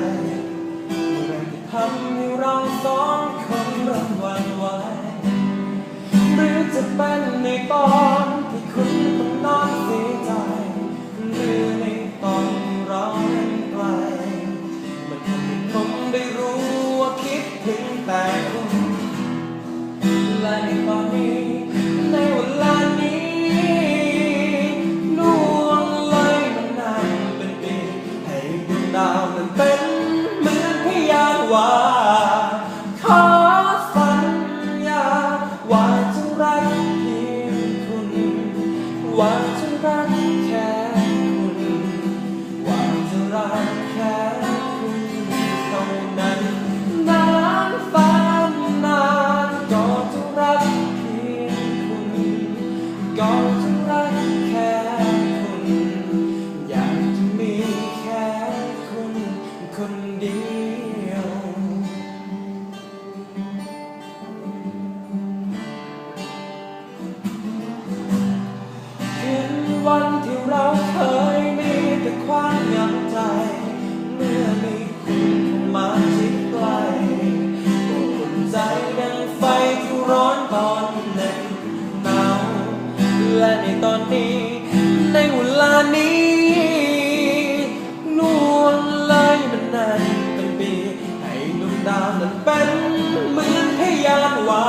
มื่อไททำให้เราสองคนเริ่มหวั่นไหวหรือจะเป็น ว่า ขอสัญญา ว่าจะรักเพียงคุณ ว่าจะรักแค่คุณ ว่าจะรักแค่คุณเท่านั้นนานแสนนานก็จะรักเพียงคุณ ก็จะรัก วันที่เราเคยมีแต่ความเหงใจ เมื่อมีคุณเข้ามาชิดใกล้อบอุ่นใจดังไฟที่ร้อนตอนเหน็บหนาวและในตอนนี้ ในเวลานี้นวลเลยมันนานเป็นปี ให้ดวงดาวนั้นเป็นเหมือนพยานว่า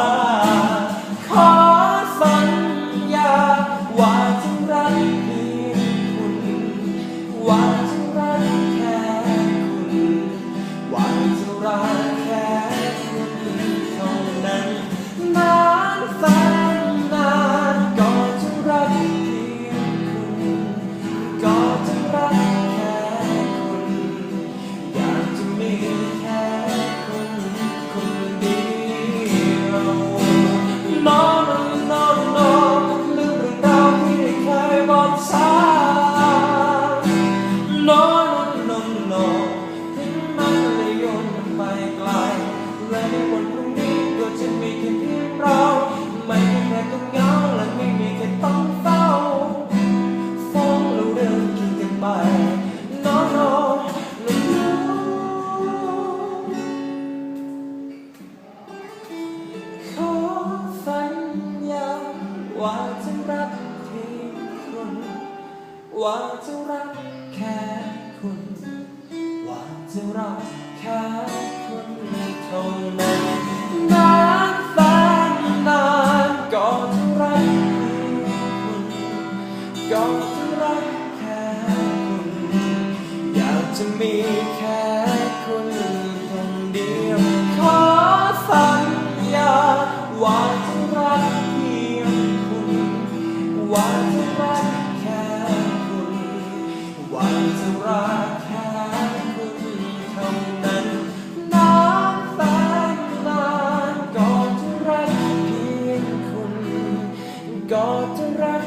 ว่าจะรักแค่คุณว่าจะรักแค่คุณเท่านั้นนานแสนนานก็จะรักคุณก็จะรักแค่คุณอยากจะมีแค่คุณคนเดียวขอสัญญาว่า จะรักแค่คุณเท่านั้นนานแสนนานก็จะรักเพียงคุณก็จะรัก